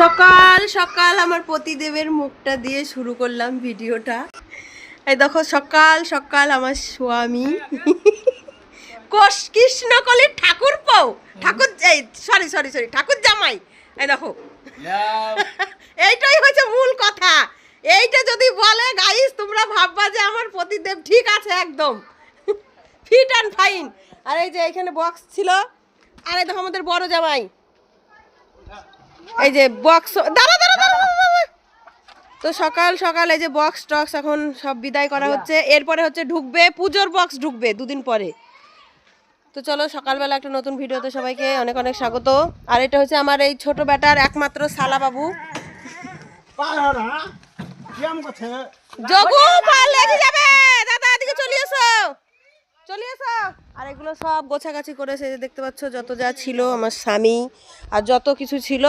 সকাল সকাল আমার পতিদেবের মুখটা দিয়ে শুরু করলাম ভিডিওটা। এই দেখো, সকাল সকাল আমার স্বামী। কোষ কৃষ্ণকলির ঠাকুর পাও ঠাকুর এই সরি সরি সরি ঠাকুর জামাই। এই দেখো। এইটাই হচ্ছে মূল কথা। এইটা যদি বলে গাইস তোমরা ভাববা যে আমার পতিদেব ঠিক আছে একদম। ফিট অ্যান্ড ফাইন আর এই যে এখানে বক্স ছিল। আর এই দেখো আমাদের বড় জামাই। এই যে বক্স দাঁড়া দাঁড়া দাঁড়া। তো সকাল সকাল এই যে বক্স টক্স এখন সব বিদায় করা হচ্ছে। এরপরে হচ্ছে ঢুকবে পুজোর বক্স ঢুকবে দুদিন পরে। তো চলো সকালবেলা একটা নতুন ভিডিওতে সবাইকে অনেক অনেক স্বাগত। আর এটা হচ্ছে আমার এই ছোট বেটার একমাত্র সালা বাবু। জগু পাল লেগে যাবে। দাদা এদিকে চলে এসো। চলে এসো। আর এগুলো সব গোছাগাছি করেছে এই যে দেখতে পাচ্ছ যত যা ছিল আমার স্বামী আর যত কিছু ছিল।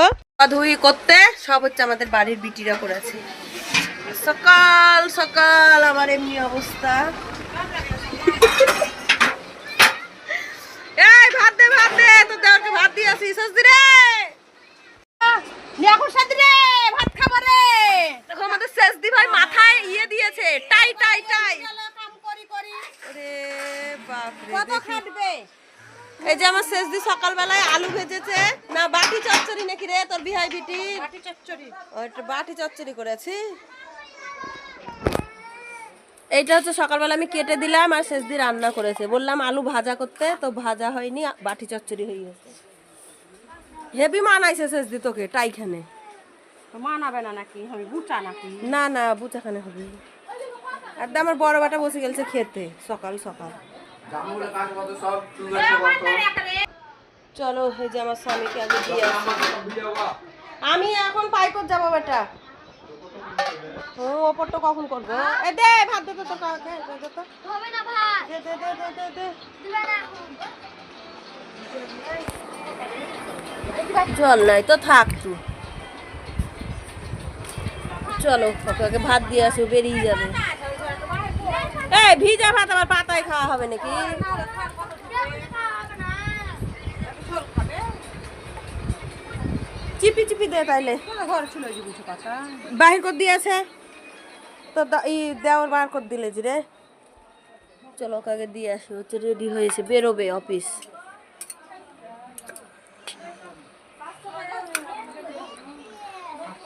ধুই করতে সব হচ্ছে আমাদের বাড়ির বিটিরা করেছে। সকাল সকাল আমার এমনি অবস্থা। এই ভাত দে ভাত দে তোর দেওয়ারকে ভাত দিয়ে আসিস সস্তি রে। এখন সাথী রে ভাত খাব রে। দেখো আমাদের শেষদি ভাই মাথায় ইয়ে দিয়েছে টাই টাই টাই। ওরে। এই যে আমার শেষদি সকালবেলায় আলু ভেজেছে। না বাটি চচ্চড়ি নাকি রে তোর বিহাই বিটি? বাটি চচ্চড়ি। বাটি চচ্চড়ি করেছি। এইটা হচ্ছে সকালবেলা আমি কেটে দিলাম আর শেষদি রান্না করেছে। বললাম আলু ভাজা করতে তো ভাজা হয়নি বাটি চচ্চড়ি হয়ে গেছে। হেভি মানাইছে শেষদি তোকে টাইখানে। মানাবে না নাকি? বুটা নাকি? না না বুচাখানে হবে। একদম আমার বড় বাটা বসে গেছে খেতে সকাল সকাল। চলো এই যে আমার স্বামীকে আগে দিয়ে আমি এখন পাইকর যাব বেটা। ও ওপরটা কখন করব? এ দে ভাত দে তো জল নাই তো থাক তুই চলো ওকে ভাত দিয়ে আসো বেরিয়ে যাবে। এই ভিজা ভাত আমার পাতায় খাওয়া হবে নাকি? চিপি চিপি দে তাইলে। বাহির করে দিয়েছে। তো ই দেওয়ার বার করে দিলে যে রে। চলো আগে দিয়ে আসি হচ্ছে রেডি হয়েছে, বেরোবে অফিস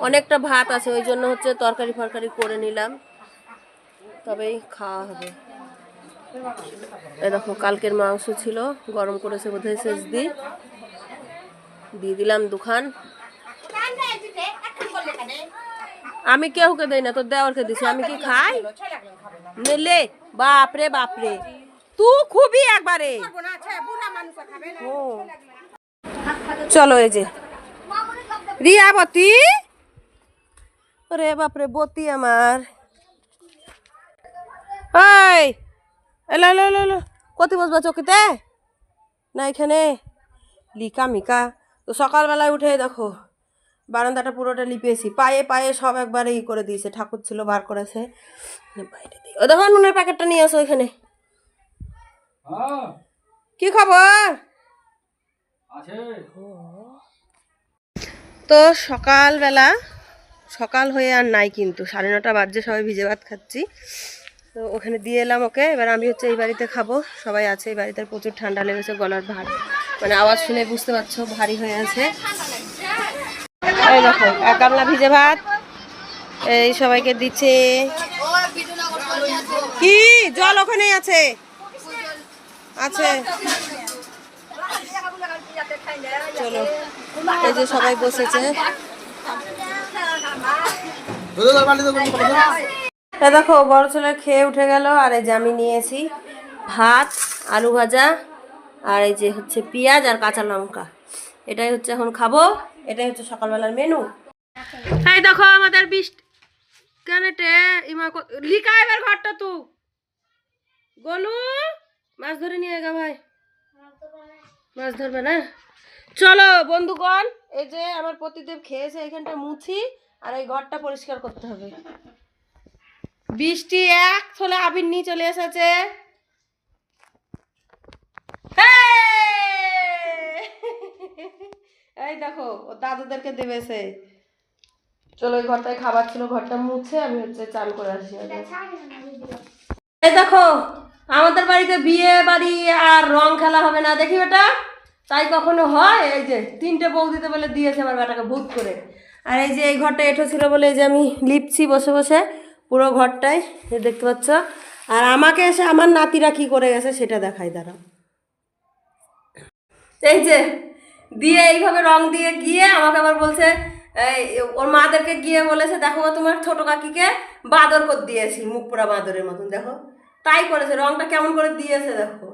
অনেকটা ভাত আছে, ওই জন্য হচ্ছে তরকারি ফরকারি করে নিলাম। তবেই খাওয়া হবে। দেখো, কালকের মাংস ছিল, গরম করেছে বোধহয় শেষ দি দিয়ে দিলাম দুখান। আমি কেউকে দেই না, তোর দেওয়ারকে দিছি, আমি কি খাই? নেলে বাপরে বাপরে তু খুবই একবারে। চলো এই যে। রিয়াবতী? রে বাপরে, বতি আমার। ওই এলো এলো এলো এলো কত বসবা চকিতে? না এখানে লিকা মিকা। তো সকালবেলায় উঠে দেখো বারান্দাটা পুরোটা লিপিয়েছি পায়ে পায়ে সব একবারে ই করে দিয়েছে ঠাকুর ছিল বার করেছে। বাইরে দিয়ে ও দেখো নুনের প্যাকেটটা নিয়ে আসো এখানে। কি খবর? তো সকালবেলা সকাল হয়ে আর নাই কিন্তু। সাড়ে নটা বাজছে সবাই ভিজে ভাত খাচ্ছি। তো ওখানে দিয়ে এলাম ওকে। এবার আমি হচ্ছে এই বাড়িতে খাব। সবাই আছে এই বাড়িতে প্রচুর ঠান্ডা লেগেছে, গলার ভার। মানে আওয়াজ শুনে বুঝতে পারছ, ভারী হয়ে আছে। এই দেখো, এক ভিজে ভাত। এই সবাইকে দিচ্ছে। কি? জল ওখানেই আছে? আছে। চলো, এই যে সবাই বসেছে। তা দেখো, বড় ছেলে খেয়ে উঠে গেল। আর এই যে আমি নিয়েছি ভাত, আলু ভাজা, আর এই যে হচ্ছে পেঁয়াজ আর কাঁচা লঙ্কা। এটাই হচ্ছে এখন খাব। এটাই হচ্ছে সকালবেলার মেনু এই দেখো আমাদের কেনেটে, ইমা লিকা এবার ঘরটা তু। গলু, মাছ ধরে নিয়ে গা ভাই। মাছ ধরবে না? চলো বন্ধুগণ, এই যে আমার প্রতিদেব খেয়েছে, এখানটা মুছি, আর এই ঘরটা পরিষ্কার করতে হবে। বৃষ্টি এক থলে আবির নিয়ে চলে এসেছে। এই দেখো, ও দাদুদেরকে দেবেছে। চলো ওই ঘরটায় খাবার ছিল, ঘরটা মুছে আমি হচ্ছে চান করে আসি এই দেখো, আমাদের বাড়িতে বিয়ে বাড়ি আর রং খেলা হবে না। দেখি ওটা তাই কখনো হয়? এই যে, তিনটে বউ দিতে বলে দিয়েছে আমার বেটাকে, ভূত করে। আর এই যে এই ঘরটা এঁঠো ছিল বলে এই যে আমি লিপছি বসে বসে। পুরো ঘরটায় এই দেখতে পাচ্ছ। আর আমাকে এসে আমার নাতিরা কি করে গেছে সেটা দেখাই, দাঁড়াও। এই যে, দিয়ে এইভাবে রং দিয়ে গিয়ে আমাকে আবার বলছে ওর মাদেরকে গিয়ে বলেছে, দেখো তোমার ছোট কাকিকে বাদর করে দিয়েছি, মুখ পোড়া বাঁদরের মতন, দেখো। তাই করেছে, রংটা কেমন করে দিয়েছে, দেখো।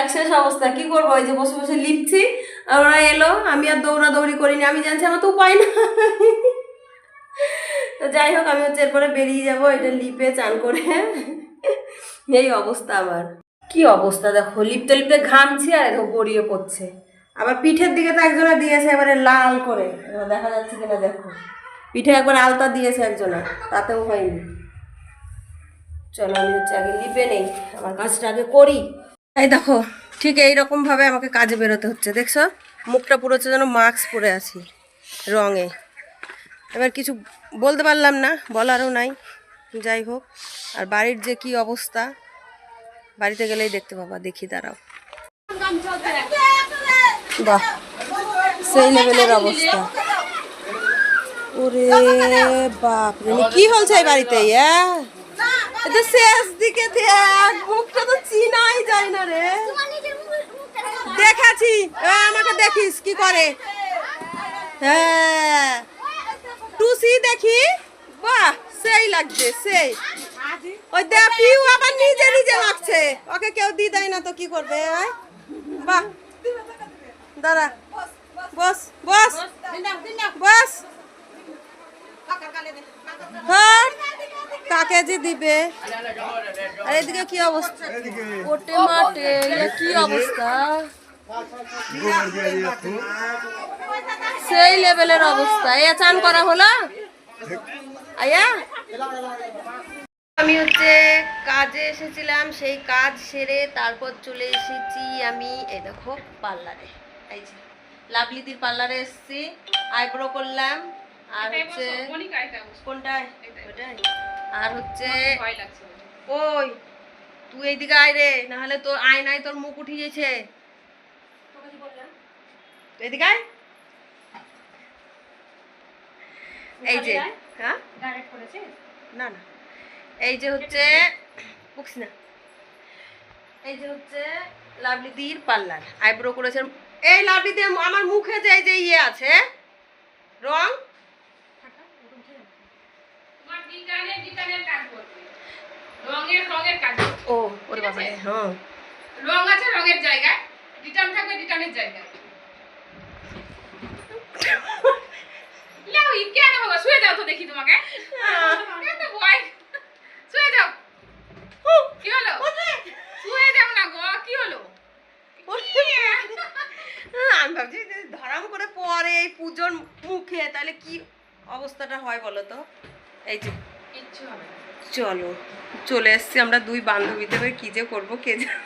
এক শেষ অবস্থা, কি করব? ওই যে বসে বসে লিখছি ওরা এলো, আমি আর দৌড়াদৌড়ি করিনি, আমি জানছি আমার তো উপায় না তো যাই হোক, আমি হচ্ছে এরপরে বেরিয়ে যাব, এটা লিপে চান করে। এই অবস্থা আমার। কি অবস্থা দেখো, লিপতে লিপতে ঘামছি আর দেখো গড়িয়ে পড়ছে। আবার পিঠের দিকে তো একজনে দিয়েছে এবারে লাল করে দেখা যাচ্ছে কিনা দেখো। পিঠে একবার আলতা দিয়েছে একজনা, তাতেও হয়নি। চলো, আমি হচ্ছে আগে লিপে নেই আমার কাজটা আগে করি। এই দেখো ঠিক এইরকম ভাবে আমাকে কাজে বেরোতে হচ্ছে, দেখছ? মুখটা পুরো হচ্ছে যেন মাস্ক পরে আছি, রঙে। এবার কিছু বলতে পারলাম না, বলারও নাই, যাই হোক। আর বাড়ির যে কি অবস্থা, বাড়িতে গেলেই দেখতে পাবা, দেখি দাঁড়াও। বাহ, সেই লেভেলের অবস্থা। ওরে বাপ রে কি হলছে এই বাড়িতে হ্যাঁ এটা শেষ দিকে দেখ মুখটা তো চিনাই যায় না রে। দেখাছি আমাকে দেখিস কি করে। হ্যাঁ। টুসি দেখি? বাহ সেই লাগছে সেই। ওই দেখ পিউ আবার নিজে নিজে লাগছে ওকে কেউ দি দেয় না তো কি করবে? বাহ। দাঁড়া। বস বস। বস হ্যাঁ কাকে যে দিবে? আর এদিকে কি অবস্থা? ওটে মাঠে এ কি অবস্থা? সেই লেভেলের অবস্থা। এ চান করা হলো? আয়া? আমি হচ্ছে কাজে এসেছিলাম সেই কাজ সেরে তারপর চলে এসেছি আমি এই দেখো পার্লারে। এই যে লাভলিদির পার্লারে এসেছি আইব্রো করলাম আর হচ্ছে কোনটায়? আর হচ্ছে ওই তুই এইদিকে আয় রে নাহলে তোর আয়নায় তোর মুখ উঠে গেছে। এদিকে আয়। এই যে হ্যাঁ? না না। এই যে হচ্ছে বুকস না। এই যে হচ্ছে লাভলিদির পার্লার। আইব্রো করেছেন এই লাভলিদি আমার মুখে যে এই যে ইয়ে আছে রং তোমার ডিজাইনের ডিজাইনের কাজ করবে রঙের রঙের কাজ। ও ওরে বাবা হ্যাঁ। রং আছে রঙের জায়গায় রিটার্ন থাকবে রিটার্নের জায়গায়। লাও ই কেন বাবা শুয়ে যাও তো দেখি তোমাকে। এত ভয় শুয়ে যাও। কি হলো? শুয়ে যাও না গো কি হলো? আমি ভাবছি ধরাম করে পরে এই পুজোর মুখে তাহলে কি অবস্থাটা হয় বলো তো? এই যে কিচ্ছু হবে চলো। চলে এসছি আমরা দুই বান্ধবীতে এবার কি যে করব কে জানে।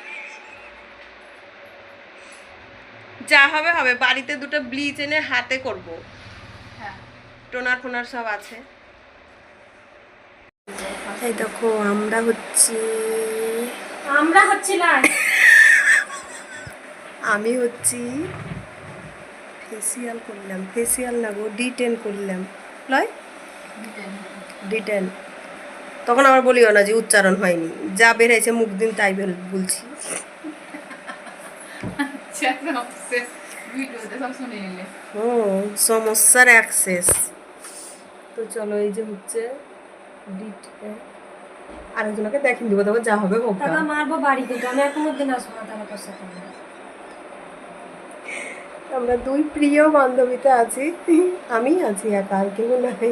যা হবে হবে। বাড়িতে দুটো ব্লিচ এনে হাতে করব। হ্যাঁ। টোনার ফোনার সব আছে। এই দেখো আমরা হচ্ছি আমরা হচ্ছি না আমি হচ্ছি ফেসিয়াল করলাম ফেসিয়াল না গো ডিটেন করলাম। লয়? ডিটেন তখন আমার বলিও না যে উচ্চারণ হয়নি। যা বেরিয়েছে মুখ দিন তাই বের- বলছি। ও সমস্যার অ্যাক্সেস তো চলো এই যে হচ্ছে আরেকজনকে দেখিয়ে দিব তবে যা হবে হোক। মারবো বাড়িতে আমি আর কোনোদিন আসব না তাহলে তোর আমরা দুই প্রিয় বান্ধবীতে আছি। আমি আছি একা আর কেউ নাই।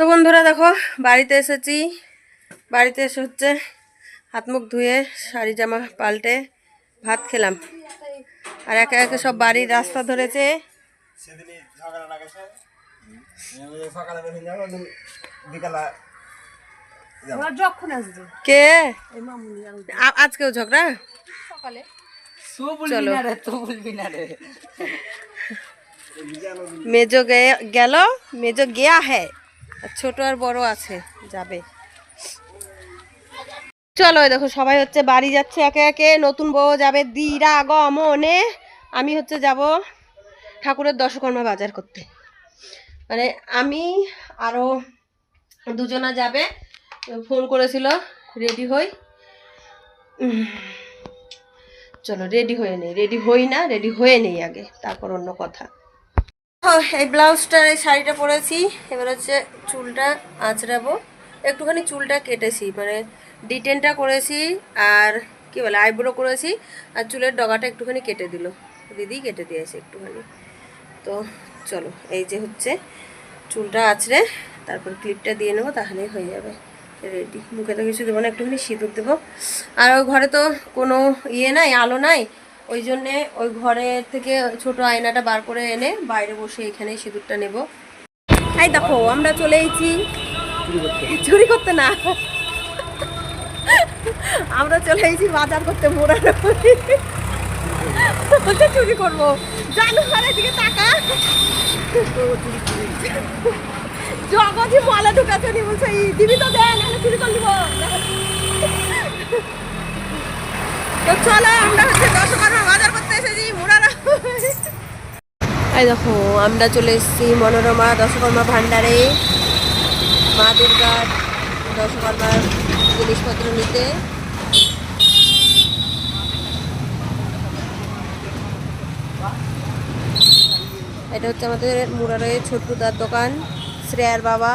তো বন্ধুরা দেখো বাড়িতে এসেছি। বাড়িতে এসে হচ্ছে হাত মুখ ধুয়ে শাড়ি জামা পাল্টে ভাত খেলাম। আর একে একে সব বাড়ির রাস্তা ধরেছে। কে? আজকেও ঝগড়া? সকালে। চলো। মেজো গে- গেল? মেজো গেয়া হ্যাঁ ছোট আর বড় আছে, যাবে। চলো দেখো, সবাই হচ্ছে বাড়ি যাচ্ছে একে একে। নতুন বউ যাবে দিরা গমনে। আমি হচ্ছে যাব ঠাকুরের দশকর্মা বাজার করতে। মানে আমি আরও দুজনা যাবে। ফোন করেছিল, রেডি হই। চলো, রেডি হয়ে নেই। রেডি হই না, রেডি হয়ে নেই আগে, তারপর অন্য কথা। এই ব্লাউজটার এই শাড়িটা পরেছি। এবার হচ্ছে চুলটা আঁচড়াবো। একটুখানি চুলটা কেটেছি মানে ডিটেনটা করেছি আর কি বলে আইব্রো করেছি আর চুলের ডগাটা একটুখানি কেটে দিল। দিদি কেটে দিয়েছে একটুখানি। তো চলো, এই যে হচ্ছে চুলটা আঁচড়ে, তারপর ক্লিপটা দিয়ে নেব, তাহলেই হয়ে যাবে। রেডি মুখে তো কিছু দেবো না, একটুখানি সিঁদুর দেবো। আর ঘরে তো কোনো ইয়ে নাই, আলো নাই। ওই জন্যে ওই ঘরে থেকে ছোট আয়নাটা বার করে এনে বাইরে বসে এখানে সিঁদুরটা নেব। এই দেখো আমরা চলে এসেছি। চুরি করতে না। আমরা চলে এসেছি বাজার করতে মোড়ার বলছে চুরি করব। জানু ঘরের দিকে তাকা জগজি মালা ঢুকাচ্ছে বলছে "ই, দিবি তো দেন চুরি করে নিবো। আমরা এই দেখো, আমরা চলে এসেছি মনোরমা দশকর্মা ভান্ডারে মা দুর্গার দশকর্মার জিনিসপত্র নিতে। এটা হচ্ছে আমাদের মুরারে ছোট্টুদার দোকান, শ্রেয়ার বাবা।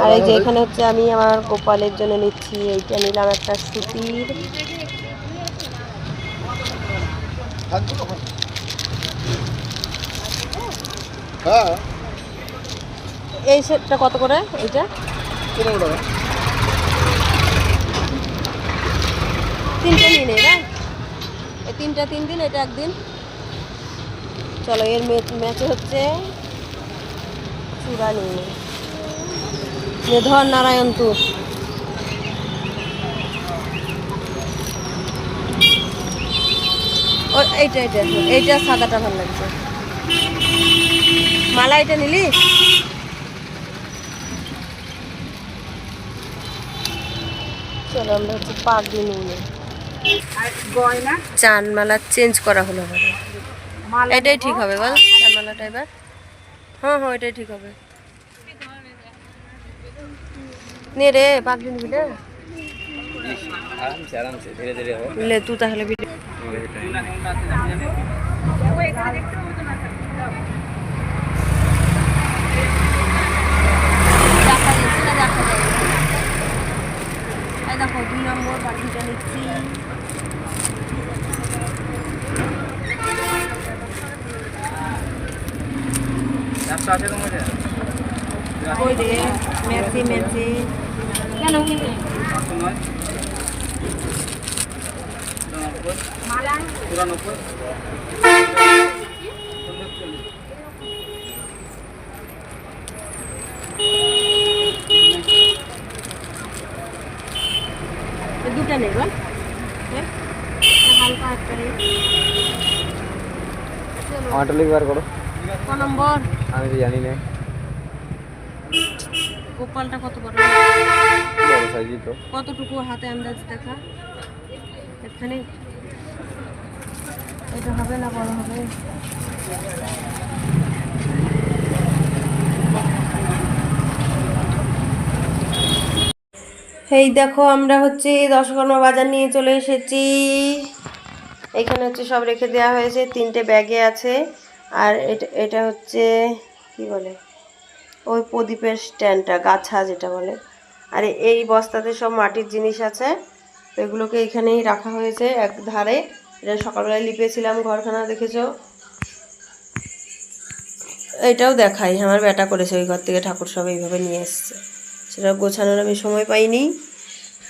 আর এই যে এখানে হচ্ছে আমি আমার গোপালের জন্য নিচ্ছি এইটা নিলাম একটা সুতির। হ্যাঁ। এই সেটটা কত করে এইটা? তিনটে নিয়ে নেই না এই তিনটা তিন দিন এটা একদিন। চলো এর ম্যাচে হচ্ছে চূড়া নিয়ে মেধর নারায়ণপুর ও এইটা এইটা এইটা সাদাটা ভালো লাগছে। মালা এটা নিলি? চলো আমরা হচ্ছে পাগড়ি নিয়ে নিই। চান মালা চেঞ্জ করা হলো এটাই ঠিক হবে বল চান মালাটা এবার। হ্যাঁ হ্যাঁ এটাই ঠিক হবে। নে রে পাগড়ি নিবি না। লে তুই তাহলে ভিডিও দেখা যাচ্ছে না দেখা যাবে এই দেখো দুই নম্বর পাখিটা নিচ্ছি একশো আছে তোমার ওই রে মেসি মেসি কেন কিনে একশো নয় নব্বই মালা চুরানব্বই এই দুটা নেই বল হ্যাঁ? হালকা একটা রে। আমারটা লিখবার করো নম্বর আমি তো জানি না গোপালটা কত বড় বড় সাইজই তো কতটুকু হাতে আন্দাজ দেখা এখানে এটা হবে না বড় হবে এই দেখো আমরা হচ্ছে দশকর্মা বাজার নিয়ে চলে এসেছি। এখানে হচ্ছে সব রেখে দেওয়া হয়েছে তিনটে ব্যাগে আছে। আর এটা এটা হচ্ছে, কি বলে, ওই প্রদীপের স্ট্যান্ডটা, গাছা যেটা বলে। আর এই বস্তাতে সব মাটির জিনিস আছে, এগুলোকে এখানেই রাখা হয়েছে এক ধারে এটা সকালবেলায় লিপেছিলাম, ঘরখানা দেখেছ? এটাও দেখাই, আমার বেটা করেছে ওই ঘর থেকে, ঠাকুর সব এইভাবে নিয়ে এসছে। সেটা গোছানোর আমি সময় পাইনি।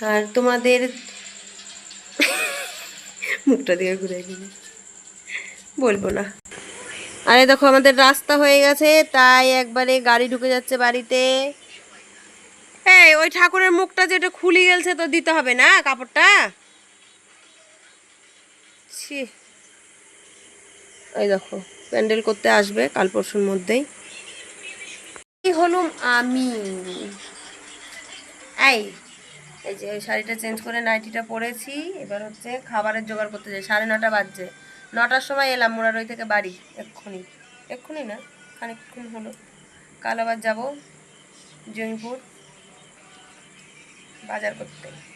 আর তোমাদের মুখটা দিয়ে ঘুরে গেলে। বলব না। আরে দেখো আমাদের রাস্তা হয়ে গেছে তাই একবারে গাড়ি ঢুকে যাচ্ছে বাড়িতে। এই ওই ঠাকুরের মুখটা যেটা খুলে গেলছে তো দিতে হবে না কাপড়টা? ছি। এই দেখো প্যান্ডেল করতে আসবে কাল পরশুর মধ্যেই। হলুম আমি। এই এই যে ওই শাড়িটা চেঞ্জ করে নাইটিটা পরেছি এবার হচ্ছে খাবারের জোগাড় করতে যাই সাড়ে নটা বাজছে। নটার সময় এলাম মোরারই থেকে বাড়ি, এক্ষুনি। এক্ষুনি না, খানিকক্ষণ হলো। কাল আবার যাব জয়পুর বাজার করতে।